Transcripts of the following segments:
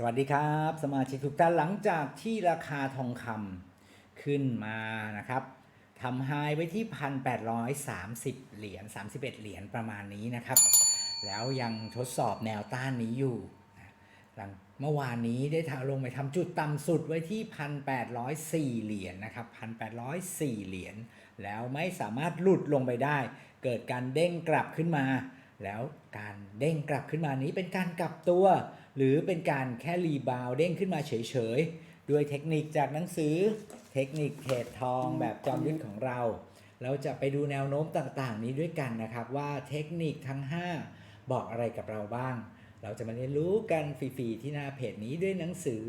สวัสดีครับ สมาชิกทุกท่านหลังจากที่ราคาทองคำขึ้นมานะครับทำไฮไว้ที่ 1,830 เหรียญ31 เหรียญประมาณนี้นะครับ แล้วยังทดสอบแนวต้านนี้อยู่หลังเมื่อวานนี้ได้ทาลงไปทำจุดต่ำสุดไว้ที่ 1,804 เหรียญนะครับ 1,804 เหรียญแล้วไม่สามารถหลุดลงไปได้ เกิดการเด้งกลับขึ้นมา แล้วการเด้งกลับขึ้นมานี้เป็นการกลับตัว หรือเป็นการแค่รีบาวด์เด้งขึ้นมาเฉยๆ ด้วยเทคนิคจากหนังสือเทคนิคเทรดทองแบบจอมยุทธของเรา เราจะไปดูแนวโน้มต่างๆ นี้ด้วยกันนะครับ ว่าเทคนิคทั้ง 5 บอกอะไรกับเราบ้าง เราจะมาเรียนรู้กันฟรีๆที่หน้าเพจนี้ด้วยหนังสือ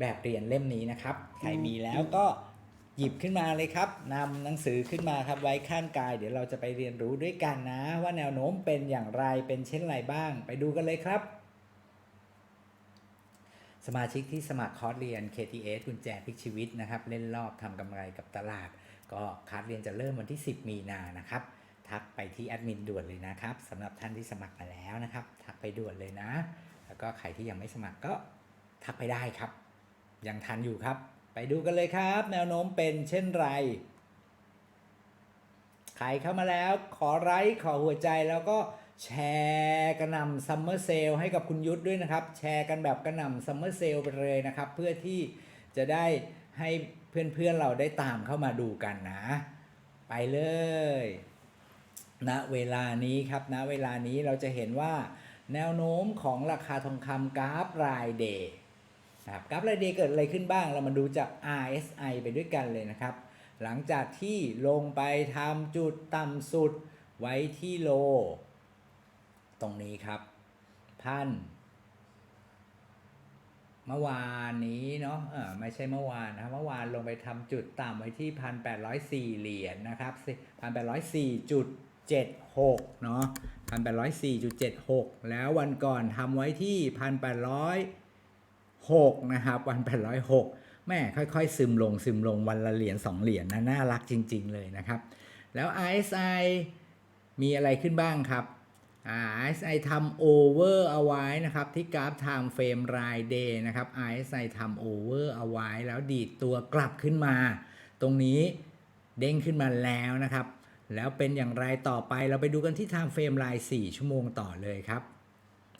แบบเรียนเล่มนี้นะครับ ใครมีแล้วก็หยิบขึ้นมาเลยครับนำหนังสือขึ้นมาครับไว้ข้างกาย เดี๋ยวเราจะไปเรียนรู้ด้วยกันนะ ว่าแนวโน้มเป็นอย่างไรเป็นเช่นไรบ้าง ไปดูกันเลยครับส มาชิกที่สมัครคอร์สเรียน KTS กุญแจพลิกชีวิตนะครับ เล่นรอบทำกำไรกับตลาด ก็คลาสเรียนจะเริ่มวันที่ 10 มีนานะครับ ทักไปที่แอดมินด่วนเลยนะครับสำหรับท่านที่สมัครมาแล้วนะครับ ทักไปด่วนเลยนะ แล้วก็ใครที่ยังไม่สมัครก็ทักไปได้ครับ ยังทันอยู่ครับ ไปดูกันเลยครับ แนวโน้มเป็นเช่นไรใครเข้ามาแล้วขอไลค์ขอหัวใจแล้วก็ แชร์กระหน่ำซัมเมอร์เซลให้กับคุณยุทธด้วยนะครับ แชร์กันแบบกระหน่ำซัมเมอร์เซลไปเลยนะครับ เพื่อที่จะได้ให้เพื่อนๆเราได้ตามเข้ามาดูกันนะ ไปเลยณเวลานี้ครับณเวลานี้เราจะเห็นว่าแนวโน้มของราคาทองคำกราฟรายเดย์นะครับกราฟรายเดย์เกิดอะไรขึ้นบ้าง เรามาดูจาก RSI ไปด้วยกันเลยนะครับ หลังจากที่ลงไปทำจุดต่ำสุดไว้ที่โล ตรงนี้ครับพันเมื่อวานนี้เนาะเออไม่ใช่เมื่อวานนะครับเมื่อวานลงไปทำจุดต่ำไว้ที่พันแปดร้อยสี่เหรียญนะครับพันแปดร้อยสี่จุดเจ็ดหกเนาะพันแปดร้อยสี่จุดเจ็ดหกแล้ววันก่อนทำไว้ที่พันแปดร้อยหกนะครับวันแปดร้อยหกแม่ค่อยๆ ซึมลงซึมลงวันละเหรียญสองเหรียญนะน่ารักจริง ๆ เลยนะครับ แล้ว RSI มีอะไรขึ้นบ้างครับ RSI ทำโอเวอร์เอาไว้นะครับ ที่กราฟ Time Frame ราย Day นะครับ RSI ทำโอเวอร์เอาไว้ แล้วดีดตัวกลับขึ้นมา ตรงนี้เด้งขึ้นมาแล้วนะครับ แล้วเป็นอย่างไรต่อไปเราไปดูกันที่ Time Frame ราย 4 ชั่วโมงต่อเลยครับ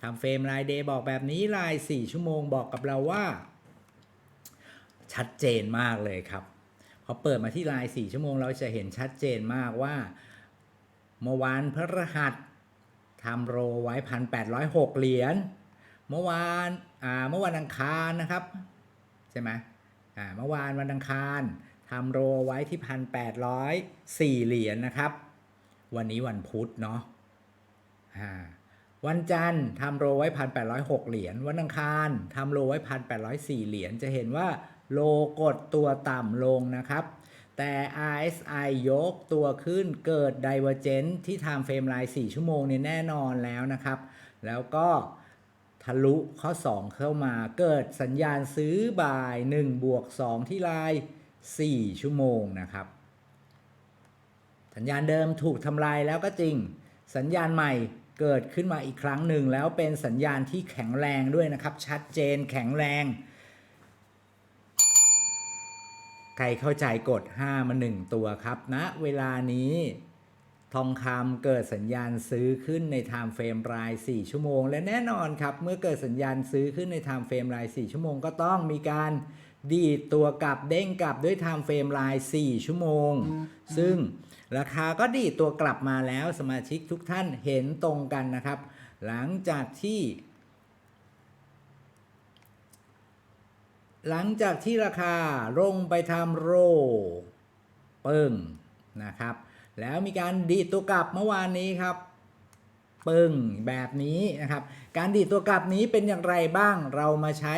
Time Frame ราย Day บอกแบบนี้ราย 4 ชั่วโมงบอกกับเราว่า ชัดเจนมากเลยครับพอเปิดมาที่ราย 4 ชั่วโมงเราจะเห็นชัดเจนมากว่าเมื่อวานพฤหัส ทำโรไว้พันแปดร้อยหกเหรียญ เมื่อวานอ่าเมื่อวันอังคารนะครับ ใช่ไหมอ่าเมื่อวานวันอังคารทำโรไว้ที่พันแปดร้อยสี่เหรียญนะครับ วันนี้วันพุธเนาะอ่าวันจันทร์ทำโรไว้พันแปดร้อยหกเหรียญ วันอังคารทำโรไว้พันแปดร้อยสี่เหรียญ จะเห็นว่าโลกดตัวต่ำลงนะครับ แต่ RSI ยกตัวขึ้นเกิด Divergence ที่ Time Frame ราย4ชั่วโมงเนี่ยแน่นอนแล้วนะครับ แล้วก็ทะลุข้อ 2 เข้ามาเกิดสัญญาณซื้อบ่าย 1 บวก 2 ที่ราย4ชั่วโมงนะครับ สัญญาณเดิมถูกทำลายแล้วก็จริง สัญญาณใหม่เกิดขึ้นมาอีกครั้งหนึ่ง แล้วเป็นสัญญาณที่แข็งแรงด้วยนะครับ ชัดเจนแข็งแรง ใครเข้าใจกด 5 มา 1 ตัวครับณนะเวลานี้ทองคำเกิดสัญญาณซื้อขึ้นใน Time Frame ราย 4 ชั่วโมง และแน่นอนครับ เมื่อเกิดสัญญาณซื้อขึ้นใน Time Frame ราย 4 ชั่วโมงก็ต้องมีการดีดตัวกลับเด้งกลับด้วย Time Frame ราย 4 ชั่วโมง ซึ่งราคาก็ดีดตัวกลับมาแล้วสมาชิกทุกท่านเห็นตรงกันนะครับ หลังจากที่ หลังจากที่ราคาลงไปทำโรเปึ้งนะครับ แล้วมีการดีดตัวกลับเมื่อวานนี้ครับเปึ้งแบบนี้นะครับ การดีดตัวกลับนี้เป็นอย่างไรบ้างเรามาใช้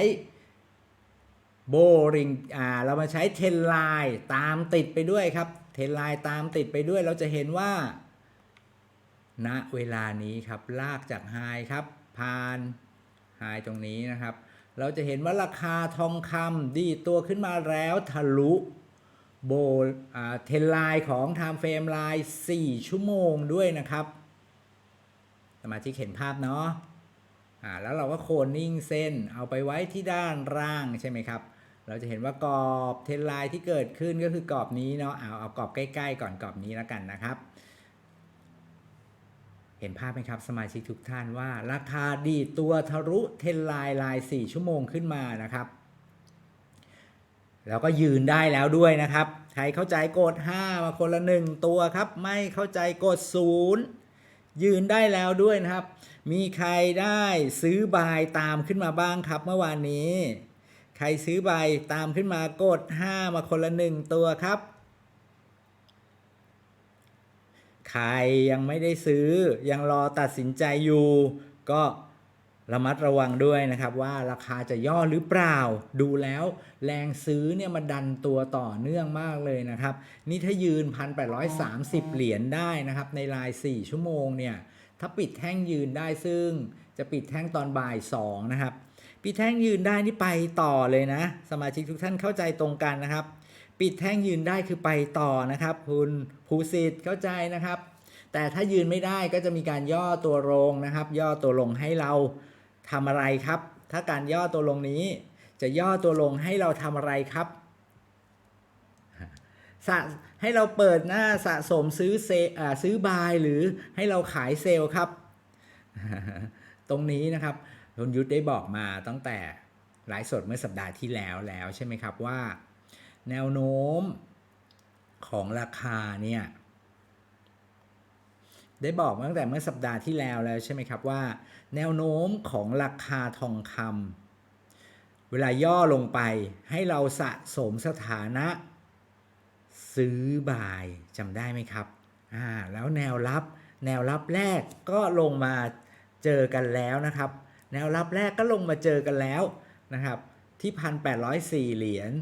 โบริงอ่าเรามาใช้เทนไลน์ตามติดไปด้วยครับ เทนไลน์ตามติดไปด้วยเราจะเห็นว่า ณเวลานี้ครับลากจากไฮครับผ่านไฮตรงนี้นะครับ เราจะเห็นว่าราคาทองคำดีตัวขึ้นมาแล้วทะลุโบเทนไลน์ของ Time Frame ไลน์4ชั่วโมงด้วยนะครับ สมาชิกเห็นภาพเนาะอ่าแล้วเราก็โคนนิ่งเส้นเอาไปไว้ที่ด้านล่างใช่ไหมครับ เราจะเห็นว่ากรอบเทนไลน์ที่เกิดขึ้นก็คือกรอบนี้เนาะเอาเอากรอบใกล้ ๆ ก่อนกรอบนี้แล้วกันนะครับ เห็นภาพไหมครับสมาชิกทุกท่านว่า ราคาดีตัวทะลุเทนไลน์ลาย 4 ชั่วโมงขึ้นมานะครับ แล้วก็ยืนได้แล้วด้วยนะครับ ใครเข้าใจกด 5 มาคนละ 1 ตัวครับ ไม่เข้าใจกด 0 ยืนได้แล้วด้วยนะครับ มีใครได้ซื้อบายตามขึ้นมาบ้างครับเมื่อวานนี้ ใครซื้อบายตามขึ้นมากด 5 มาคนละ 1 ตัวครับ ใครยังไม่ได้ซื้อ ยังรอตัดสินใจอยู่ ก็ระมัดระวังด้วยนะครับว่าราคาจะย่อหรือเปล่า ดูแล้วแรงซื้อเนี่ยมาดันตัวต่อเนื่องมากเลยนะครับ นี่ถ้ายืน 1,830 เหรียญได้นะครับ ในราย 4 ชั่วโมงเนี่ยถ้าปิดแท่งยืนได้ซึ่งจะปิดแท่งตอนบ่าย 2 นะครับ ปิดแท่งยืนได้นี่ไปต่อเลยนะ สมาชิกทุกท่านเข้าใจตรงกันนะครับ ปิดแท่งยืนได้คือไปต่อนะครับ คุณภูสิทธิ์เข้าใจนะครับ แต่ถ้ายืนไม่ได้ก็จะมีการย่อตัวลงนะครับ ย่อตัวลงให้เราทำอะไรครับ ถ้าการย่อตัวลงนี้ จะย่อตัวลงให้เราทำอะไรครับสะให้เราเปิดหน้าสะสมซื้อเซอซื้อบายหรือให้เราขายเซลล์ครับ ตรงนี้นะครับคุณยุทธได้บอกมาตั้งแต่ไลฟ์สดเมื่อสัปดาห์ที่แล้วแล้วใช่ไหมครับว่า แนวโน้มของราคาเนี่ยได้บอกมาตั้งแต่เมื่อสัปดาห์ที่แล้วแล้วใช่ไหมครับว่า แนวโน้มของราคาทองคำเวลาย่อลงไปให้เราสะสมสถานะ ซื้อบายจำได้ไหมครับอ่าแล้วแนวรับแนวรับแรกก็ลงมาเจอกันแล้วนะครับ แนวรับแรกก็ลงมาเจอกันแล้วนะครับที่ 1,804 เหรียญ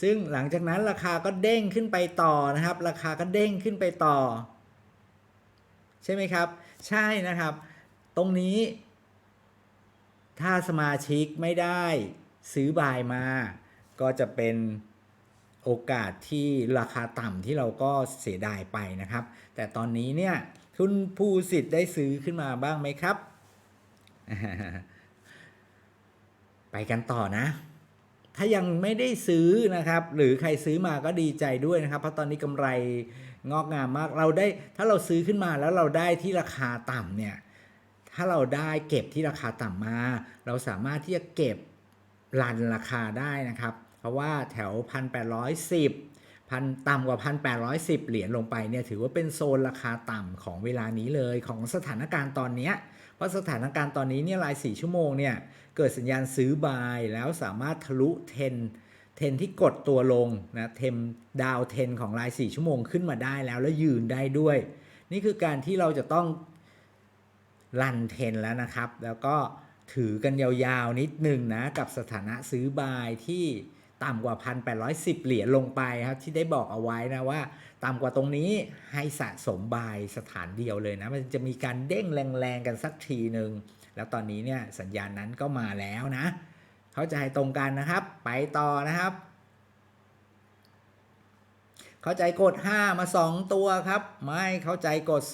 ซึ่งหลังจากนั้นราคาก็เด้งขึ้นไปต่อนะครับ ราคาก็เด้งขึ้นไปต่อ ใช่ไหมครับ ใช่นะครับ ตรงนี้ ถ้าสมาชิกไม่ได้ซื้อบายมา ก็จะเป็นโอกาสที่ราคาต่ำที่เราก็เสียดายไปนะครับ แต่ตอนนี้เนี่ยคุณผู้สิทธิ์ได้ซื้อขึ้นมาบ้างไหมครับ ไปกันต่อนะ ถ้ายังไม่ได้ซื้อนะครับ หรือใครซื้อมาก็ดีใจด้วยนะครับ เพราะตอนนี้กำไรงอกงามมาก เราได้ถ้าเราซื้อขึ้นมาแล้วเราได้ที่ราคาต่ำเนี่ย ถ้าเราได้เก็บที่ราคาต่ำมา เราสามารถที่จะเก็บรันราคาได้นะครับ เพราะว่าแถว 1,810พันต่ำกว่า 1,810 เหรียญลงไปเนี่ยถือว่าเป็นโซนราคาต่ำของเวลานี้เลยของสถานการณ์ตอนเนี้ย เพราะสถานการณ์ตอนนี้เนี่ยราย 4 ชั่วโมงเนี่ยเกิดสัญญาณซื้อบายแล้วสามารถทะลุเทนเทนที่กดตัวลงนะเทมดาวเทนของราย 4 ชั่วโมงขึ้นมาได้แล้วแล้วยืนได้ด้วย นี่คือการที่เราจะต้องรันเทนแล้วนะครับ แล้วก็ถือกันยาวๆนิดหนึ่งนะกับสถานะซื้อบายที่ ต่ำกว่า 1,810 เหรียญลงไปครับ ที่ได้บอกเอาไว้นะว่า ต่ำกว่าตรงนี้ให้สะสมบายสถานเดียวเลยนะ มันจะมีการเด้งแรงๆกันสักทีหนึ่งแล้วตอนนี้เนี่ยสัญญาณนั้นก็มาแล้วนะ เข้าใจตรงกันนะครับ ไปต่อนะครับ เข้าใจกด 5 มา 2 ตัวครับ ไม่เข้าใจกด 0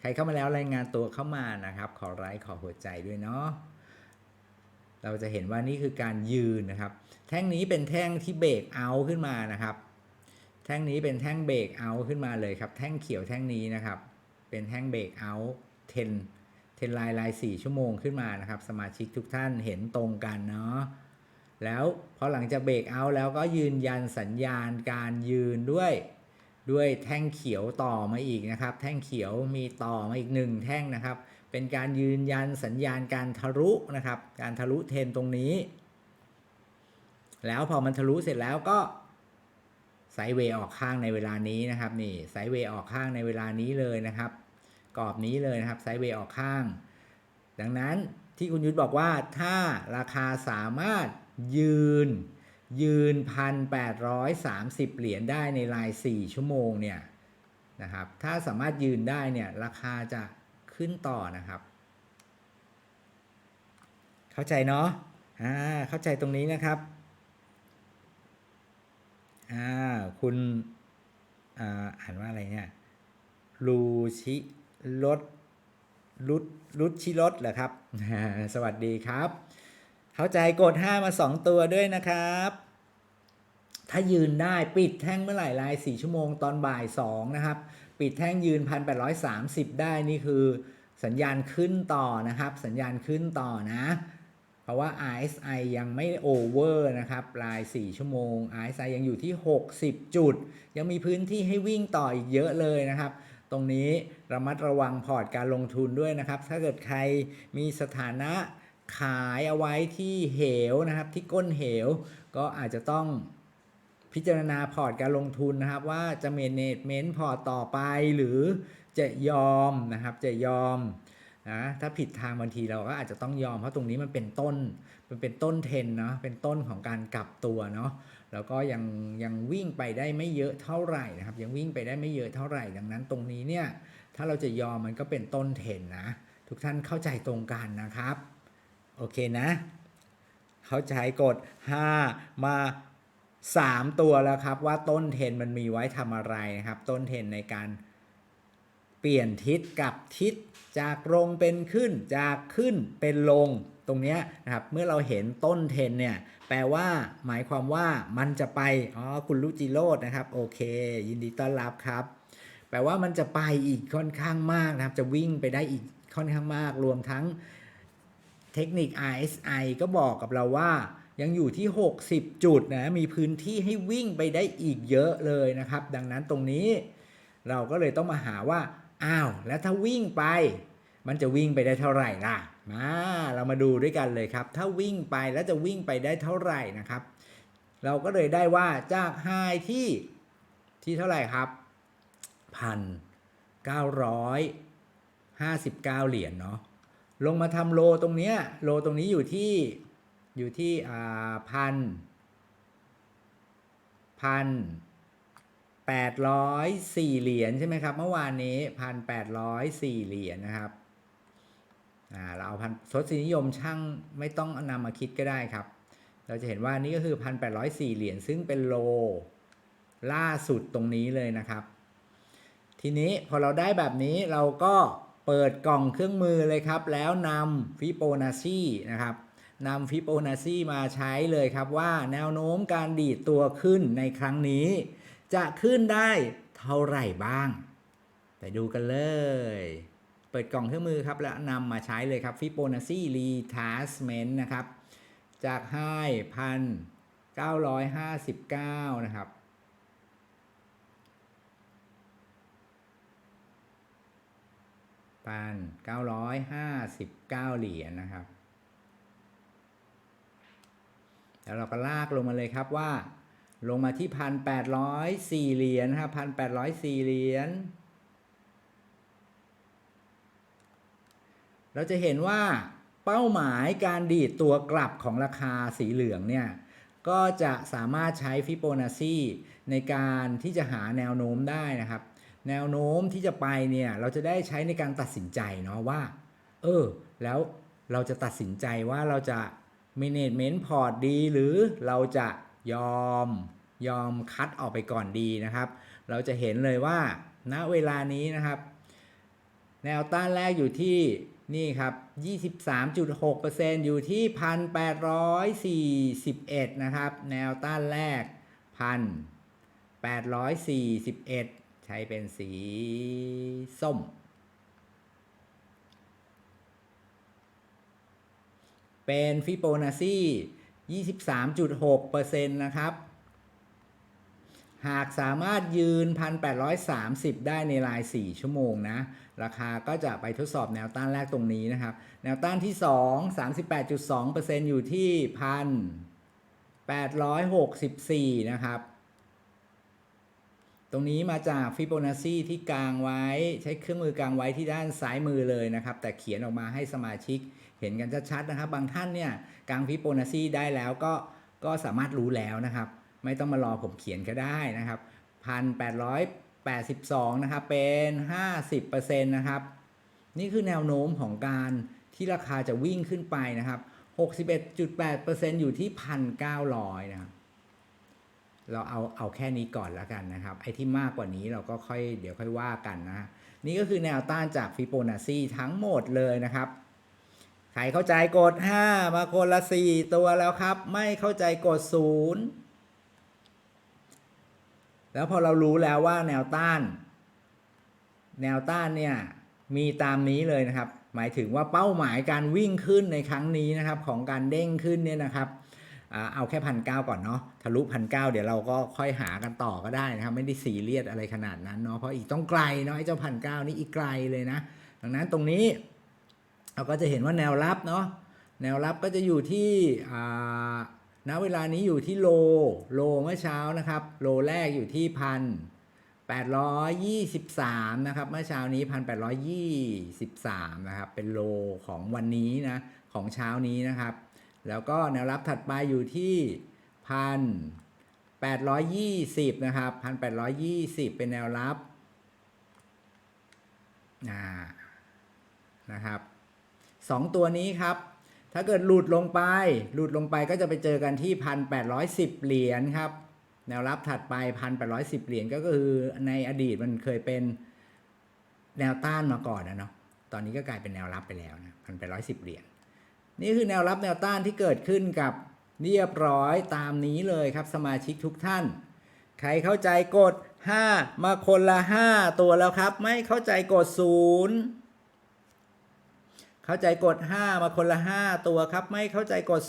ใครเข้ามาแล้วรายงานตัวเข้ามานะครับ ขอไลค์ขอหัวใจด้วยเนาะ เราจะเห็นว่านี่คือการยืนนะครับ แท่งนี้เป็นแท่งที่เบรกเอาขึ้นมานะครับ แท่งนี้เป็นแท่งเบรกเอาขึ้นมาเลยครับ แท่งเขียวแท่งนี้นะครับ เป็นแท่งเบรกเอาเทนเทนไลน์ลาย4ชั่วโมงขึ้นมานะครับ สมาชิกทุกท่านเห็นตรงกันเนาะแล้วพอหลังจากเบรกเอาแล้วก็ยืนยันสัญญาณการยืนด้วยด้วยแท่งเขียวต่อมาอีกนะครับ แท่งเขียวมีต่อมาอีกหนึ่งแท่งนะครับ เป็นการยืนยันสัญญาณการทะลุนะครับ การทะลุเทนตรงนี้ แล้วพอมันทะลุเสร็จแล้วก็ไซด์เวย์ออกข้างในเวลานี้นะครับนี่ไซด์เวย์ออกข้างในเวลานี้เลยนะครับ กรอบนี้เลยนะครับไซด์เวย์ออกข้าง ดังนั้นที่คุณยุทธบอกว่าถ้าราคาสามารถยืนยืน 1,830 เหรียญได้ในราย 4 ชั่วโมงเนี่ยนะครับถ้าสามารถยืนได้เนี่ยราคาจะ ขึ้นต่อนะครับ เข้าใจเนาะอ่าเข้าใจตรงนี้นะครับอ่าคุณอ่าอ่านว่าอะไรเนี่ยลูชิลดรุดรุดชิรสเหรอครับ สวัสดีครับ เข้าใจกด 5 มา 2 ตัวด้วยนะครับ ถ้ายืนได้ปิดแท่งเมื่อไหร่ลาย 4 ชั่วโมงตอนบ่าย 2 นะครับ ปิดแท่งยืน 1,830 ได้นี่คือสัญญาณขึ้นต่อนะครับ สัญญาณขึ้นต่อนะ เพราะว่า RSI ยังไม่โอเวอร์นะครับลาย 4 ชั่วโมง RSI ยังอยู่ที่ 60 จุด ยังมีพื้นที่ให้วิ่งต่ออีกเยอะเลยนะครับ ตรงนี้ระมัดระวังพอร์ตการลงทุนด้วยนะครับ ถ้าเกิดใครมีสถานะขายเอาไว้ที่เหวนะครับ ที่ก้นเหวก็อาจจะต้อง พิจารณาพอร์ตการลงทุนนะครับ ว่าจะเมเนจเมนต์พอร์ตต่อไปหรือจะยอมนะครับจะยอมนะถ้าผิดทางบางทีเราก็อาจจะต้องยอมเพราะตรงนี้มันเป็นต้นมันเป็นต้นเทรนเนาะเป็นต้นของการกลับตัวเนาะแล้วก็ยังยังวิ่งไปได้ไม่เยอะเท่าไหร่นะครับ ยังวิ่งไปได้ไม่เยอะเท่าไหร่ ดังนั้นตรงนี้เนี่ยถ้าเราจะยอมมันก็เป็นต้นเทรนนะ ทุกท่านเข้าใจตรงกันนะครับ โอเคนะ เข้าใจกด5มา 3 ตัวแล้วครับว่าต้นเทนมันมีไว้ทำอะไรนะครับ ต้นเทนในการเปลี่ยนทิศกับทิศจากลงเป็นขึ้นจากขึ้นเป็นลงตรงนี้นะครับเมื่อเราเห็นต้นเทนเนี่ยแปลว่าหมายความว่ามันจะไปอ๋อคุณลุจิโรดนะครับโอเค ยินดีต้อนรับครับ แปลว่ามันจะไปอีกค่อนข้างมากนะครับ จะวิ่งไปได้อีกค่อนข้างมาก รวมทั้งเทคนิค RSI ก็บอกกับเราว่า ยังอยู่ที่ 60 จุดนะมีพื้นที่ให้วิ่งไปได้อีกเยอะเลยนะครับ ดังนั้นตรงนี้ เราก็เลยต้องมาหาว่าอ้าวแล้วถ้าวิ่งไป มันจะวิ่งไปได้เท่าไหร่ล่ะมาเรามาดูด้วยกันเลยครับ ถ้าวิ่งไปแล้วจะวิ่งไปได้เท่าไหร่นะครับ เราก็เลยได้ว่าจากไฮที่ที่เท่าไหร่ครับพันเก้าร้อยห้าสิบเก้าเหรียญเนาะลงมาทำโลตรงเนี้ยโลตรงนี้อยู่ที่ อยู่ที่พันพันแปดร้อยสี่เหรียญใช่ไหมครับ เมื่อวานนี้พันแปดร้อยสี่เหรียญนะครับเราเอาพันทศนิยมช่างไม่ต้องนำมาคิดก็ได้ครับ เราจะเห็นว่านี่ก็คือพันแปดร้อยสี่เหรียญซึ่งเป็นโลล่าสุดตรงนี้เลยนะครับ ทีนี้พอเราได้แบบนี้เราก็เปิดกล่องเครื่องมือเลยครับ แล้วนำฟิโบนัชชีนะครับ นำฟิโบนัชชีมาใช้เลยครับว่าแนวโน้มการดีดตัวขึ้นในครั้งนี้ จะขึ้นได้เท่าไหร่บ้าง ไปดูกันเลย เปิดกล่องเครื่องมือครับแล้วนำมาใช้เลยครับฟิโบนัชชีรีทาสเมนต์นะครับ จากไฮพันเก้าร้อยห้าสิบเก้านะครับพันเก้าร้อยห้าสิบเก้าเหรียญนะครับ แล้วเราก็ลากลงมาเลยครับว่า ลงมาที่พันแปดร้อยสี่เหรียญครับพันแปดร้อยสี่เหรียญเราจะเห็นว่าเป้าหมายการดีดตัวกลับของราคาสีเหลืองเนี่ย ก็จะสามารถใช้ฟิโบนัชชีในการที่จะหาแนวโน้มได้นะครับ แนวโน้มที่จะไปเนี่ย เราจะได้ใช้ในการตัดสินใจเนาะว่า เออ แล้วเราจะตัดสินใจว่าเราจะ management port ดีหรือเราจะยอมยอมคัดออกไปก่อนดีนะครับ เราจะเห็นเลยว่าณเวลานี้นะครับ แนวต้านแรกอยู่ที่นี่ครับ 23.6%อยู่ที่ 1,841 นะครับ แนวต้านแรก 1,841 ใช้เป็นสีส้ม เป็นฟิโบนัชชี23.6%นะครับ หากสามารถยืน 1,830 ได้ในราย 4 ชั่วโมงนะ ราคาก็จะไปทดสอบแนวต้านแรกตรงนี้นะครับ แนวต้านที่ 2 38.2%อยู่ที่ 1,864 นะครับตรงนี้มาจากฟิโบนัชชีที่กลางไว้ใช้เครื่องมือกลางไว้ที่ด้านซ้ายมือเลยนะครับ แต่เขียนออกมาให้สมาชิก เห็นกันชัดๆนะครับ บางท่านเนี่ยกางฟิโบนัชชีได้แล้วก็ก็สามารถรู้แล้วนะครับ ไม่ต้องมารอผมเขียนก็ได้นะครับพันแปดร้อยแปดสิบสองนะครับเป็นห้าสิบเปอร์เซ็นต์นะครับนี่คือแนวโน้มของการที่ราคาจะวิ่งขึ้นไปนะครับหกสิบเอ็ดจุดแปดเปอร์เซ็นต์อยู่ที่พันเก้าร้อยนะครับเราเอาเอาแค่นี้ก่อนแล้วกันนะครับ ไอ้ที่มากกว่านี้เราก็ค่อยเดี๋ยวค่อยว่ากันนะ นี่ก็คือแนวต้านจากฟิโบนัชชีทั้งหมดเลยนะครับ ใครเข้าใจกด 5 มาคนละ 4 ตัวแล้วครับ ไม่เข้าใจกด 0 แล้วพอเรารู้แล้วว่าแนวต้าน แนวต้านเนี่ย มีตามนี้เลยนะครับ หมายถึงว่าเป้าหมายการวิ่งขึ้นในครั้งนี้นะครับ ของการเด้งขึ้นเนี่ยนะครับเอาแค่พันเก่อนเนาะทะลุพันเเดี๋ยวเราก็ค่อยหากันต่อก็ได้นะครับ ไม่ได้ซีเรียสอะไรขนาดนั้นเนาะเพราะอีกต้องไกลเนาะไอ้เจ้าพันเนี่อีกไกลเลยนะ ดังนั้นตรงนี้ เราก็จะเห็นว่าแนวรับเนาะแนวรับก็จะอยู่ที่ณเวลานี้อยู่ที่โลโลเมื่อเช้านะครับ โลแรกอยู่ที่พัน823 นะครับ เมื่อเช้านี้ 1823 นะครับ เป็นโลของวันนี้นะ ของเช้านี้นะครับ แล้วก็แนวรับถัดไปอยู่ที่พัน820 นะครับ 1820 เป็นแนวรับ นะครับ สองตัวนี้ครับ ถ้าเกิดหลุดลงไป หลุดลงไปก็จะไปเจอกันที่ 1,810 เหรียญครับ แนวรับถัดไป 1,810 เหรียญก็คือในอดีตมันเคยเป็นแนวต้านมาก่อนนะเนาะ ตอนนี้ก็กลายเป็นแนวรับไปแล้วนะ 1,810 เหรียญ นี่คือแนวรับแนวต้านที่เกิดขึ้นกับเรียบร้อยตามนี้เลยครับสมาชิกทุกท่าน ใครเข้าใจกด 5 มาคนละ 5 ตัวแล้วครับ ไม่เข้าใจกด 0 เข้าใจกด 5 มาคนละ 5 ตัวครับ ไม่เข้าใจกด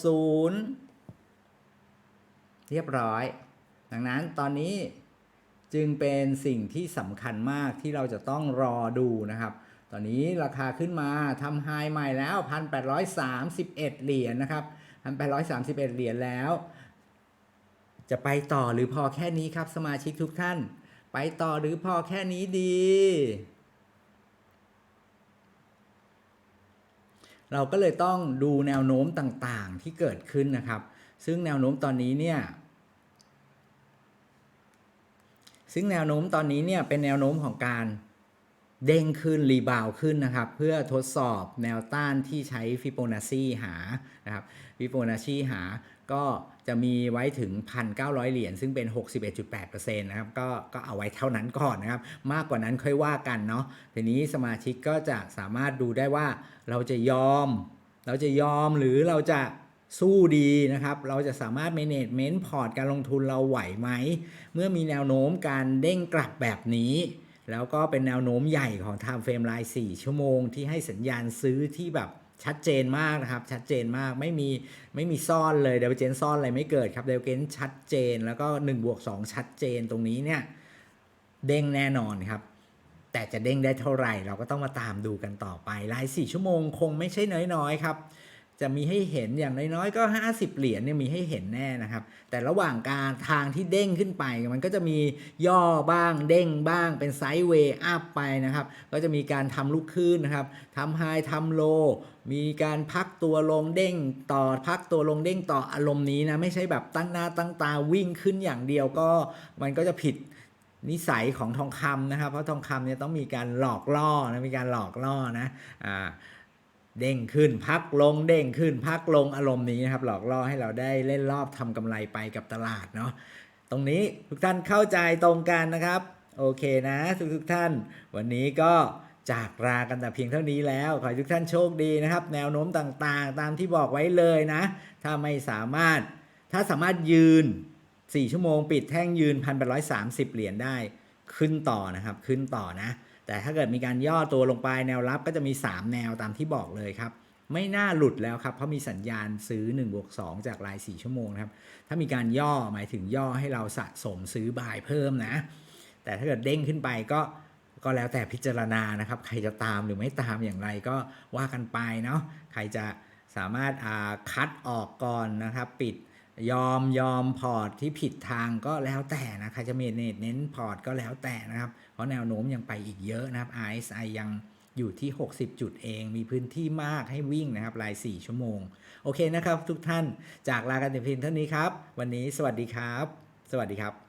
0 เรียบร้อย ดังนั้นตอนนี้จึงเป็นสิ่งที่สำคัญมากที่เราจะต้องรอดูนะครับ ตอนนี้ราคาขึ้นมาทำไฮใหม่แล้ว 1,831 เหรียญนะครับ 1,831 เหรียญแล้ว จะไปต่อหรือพอแค่นี้ครับสมาชิกทุกท่าน ไปต่อหรือพอแค่นี้ดี เราก็เลยต้องดูแนวโน้มต่างๆที่เกิดขึ้นนะครับ ซึ่งแนวโน้มตอนนี้เนี่ยซึ่งแนวโน้มตอนนี้เนี่ยเป็นแนวโน้มของการ เด้งขึ้น รีบาวขึ้นนะครับ เพื่อทดสอบแนวต้านที่ใช้ฟิโบนัชชีหานะครับฟิโบนัชชีหาก็จะมีไว้ถึง 1,900 เหรียญซึ่งเป็น 61.8%นะครับก็ก็เอาไว้เท่านั้นก่อนนะครับ มากกว่านั้นค่อยว่ากันเนาะทีนี้สมาชิกก็จะสามารถดูได้ว่าเราจะยอม เราจะยอมหรือเราจะสู้ดีนะครับ เราจะสามารถ management พอร์ตการลงทุนเราไหวไหม เมื่อมีแนวโน้มการเด้งกลับแบบนี้ แล้วก็เป็นแนวโน้มใหญ่ของ time frame ราย4ชั่วโมงที่ให้สัญญาณซื้อที่แบบชัดเจนมากนะครับ ชัดเจนมากไม่มีไม่มีซ่อนเลยเดวเจนซ่อนอะไรไม่เกิดครับเดวเจนชัดเจนแล้วก็1บวก2ชัดเจนตรงนี้เนี่ยเด้งแน่นอนครับ แต่จะเด้งได้เท่าไหร่ เราก็ต้องมาตามดูกันต่อไปราย4ชั่วโมงคงไม่ใช่น้อยๆครับ จะมีให้เห็นอย่างน้อยๆก็ 50 เหรียญเนี่ยมีให้เห็นแน่นะครับ แต่ระหว่างการทางที่เด้งขึ้นไป มันก็จะมีย่อบ้างเด้งบ้างเป็นไซด์เวย์อัพไปนะครับ ก็จะมีการทำลูกขึ้นนะครับทำไฮทำโลมีการพักตัวลงเด้งต่อพักตัวลงเด้งต่ออารมณ์นี้นะไม่ใช่แบบตั้งหน้าตั้งตาวิ่งขึ้นอย่างเดียวก็มันก็จะผิดนิสัยของทองคำนะครับ เพราะทองคำเนี่ยต้องมีการหลอกล่อนะมีการหลอกล่อนะอ่า เด้งขึ้นพักลงเด้งขึ้นพักลงอารมณ์นี้นะครับ หลอกล่อให้เราได้เล่นรอบทำกำไรไปกับตลาดเนาะตรงนี้ทุกท่านเข้าใจตรงกันนะครับ โอเคนะทุกทุกท่าน วันนี้ก็จากลากันแต่เพียงเท่านี้แล้ว ขอให้ทุกท่านโชคดีนะครับ แนวโน้มต่างๆ ตามที่บอกไว้เลยนะ ถ้าไม่สามารถถ้าสามารถยืน 4 ชั่วโมงปิดแท่งยืน 1,830 เหรียญได้ขึ้นต่อนะครับ ขึ้นต่อนะ แต่ถ้าเกิดมีการย่อตัวลงไปแนวรับก็จะมี 3 แนวตามที่บอกเลยครับ ไม่น่าหลุดแล้วครับ เพราะมีสัญญาณซื้อ1บวก2จากราย 4 ชั่วโมงครับ ถ้ามีการย่อหมายถึงย่อให้เราสะสมซื้อบายเพิ่มนะ แต่ถ้าเกิดเด้งขึ้นไปก็ก็แล้วแต่พิจารณานะครับ ใครจะตามหรือไม่ตามอย่างไรก็ว่ากันไปเนาะใครจะสามารถอ่าคัดออกก่อนนะครับ ปิด ยอมยอมพอร์ตที่ผิดทางก็แล้วแต่นะใครจะมีเนเน้นพอร์ตก็แล้วแต่นะครับ เพราะแนวโน้มยังไปอีกเยอะนะครับ RSI ยังอยู่ที่ 60 จุดเอง มีพื้นที่มากให้วิ่งนะครับ ราย 4 ชั่วโมง โอเคนะครับ ทุกท่าน จากลากันแต่เพียงเท่านี้ครับ วันนี้สวัสดีครับ สวัสดีครับ